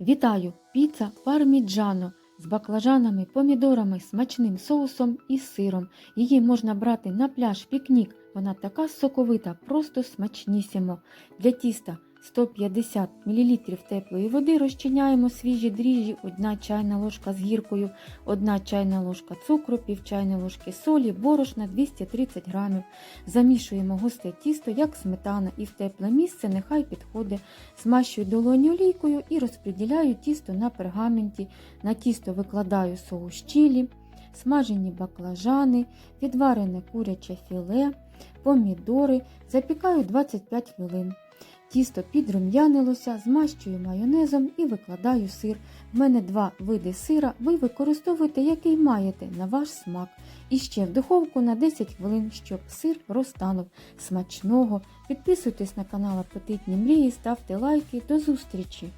Вітаю! Піца парміджано з баклажанами, помідорами, смачним соусом і сиром. Її можна брати на пляж пікнік. Вона така соковита, просто смачнісімо. Для тіста 150 мл теплої води розчиняємо свіжі дріжджі, 1 чайна ложка з гіркою, 1 чайна ложка цукру, пів чайної ложки солі, борошна 230 грамів. Замішуємо густе тісто, як сметана, і в тепле місце нехай підходить. Змащую долоню олійкою і розподіляю тісто на пергаменті. На тісто викладаю соус чилі, смажені баклажани, відварене куряче філе, помідори. Запікаю 25 хвилин. Тісто підрум'янилося, змащую майонезом і викладаю сир. В мене два види сира. Ви використовуєте, який маєте на ваш смак. І ще в духовку на 10 хвилин, щоб сир розтанув. Смачного! Підписуйтесь на канал Апетитні мрії, ставте лайки. До зустрічі!